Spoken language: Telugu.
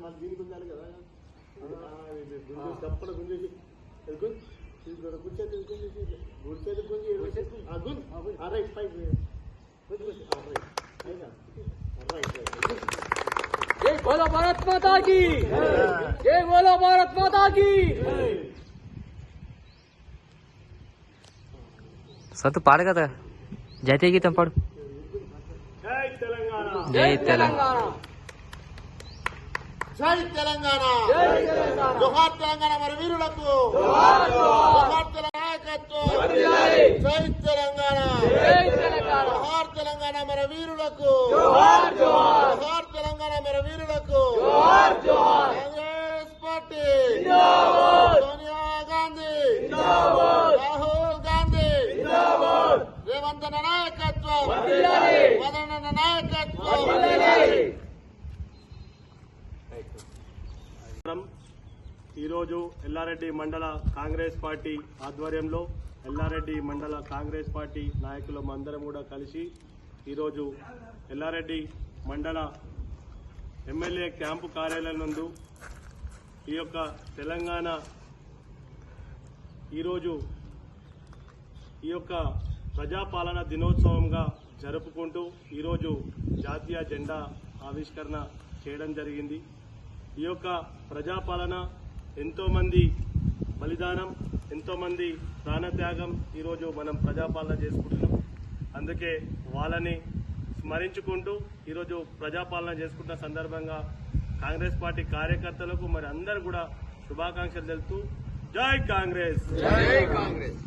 మళ్ళీ దీనికి ఉండాలి కదా తప్పడ గుంజేసి గుంజ్ గుర్చేది గుంజేసి గుర్చేది గుంజి గుంజ్ రైట్ పైకి రైట్ రైట్ జై బోలో భారత్ మాతా की జై బోలో భారత్ మాతా की సత్తు పాడు కదా జాతీయ గీతం పాడు జై తెలంగాణ జై తెలంగాణ జై తెలంగాణ జై తెలంగాణ. జోహార్ తెలంగాణ మరి వీరులకు. జోహార్ తెలంగాణ నాయకత్వం. జై తెలంగాణ. జోహార్ తెలంగాణ మన వీరులకు. జోహార్ తెలంగాణ మన వీరులకు. కాంగ్రెస్ పార్టీ. సోనియా గాంధీ. రాహుల్ గాంధీ. రేవంత్ నాయకత్వం. మదన్ నాయకత్వం. ఈరోజు ఎల్లారెడ్డి మండల కాంగ్రెస్ పార్టీ ఆధ్వర్యంలో ఎల్లారెడ్డి మండల కాంగ్రెస్ పార్టీ నాయకులు అందరం కూడా కలిసి ఈరోజు ఎల్లారెడ్డి మండల ఎమ్మెల్యే క్యాంపు కార్యాలయం నందు ఈ యొక్క తెలంగాణ ఈరోజు ఈ యొక్క ప్రజాపాలన దినోత్సవంగా జరుపుకుంటూ ఈరోజు జాతీయ జెండా ఆవిష్కరణ చేయడం జరిగింది. ఈ యొక్క ప్రజాపాలన ఎంతోమంది బలిదానం ఎంతోమంది ప్రాణత్యాగం ఈరోజు మనం ప్రజాపాలన చేసుకుంటున్నాం. అందుకే వాళ్ళని స్మరించుకుంటూ ఈరోజు ప్రజాపాలన చేసుకుంటున్న సందర్భంగా కాంగ్రెస్ పార్టీ కార్యకర్తలకు మరి అందరు కూడా శుభాకాంక్షలు తెలుపుతూ జై కాంగ్రెస్! జై కాంగ్రెస్!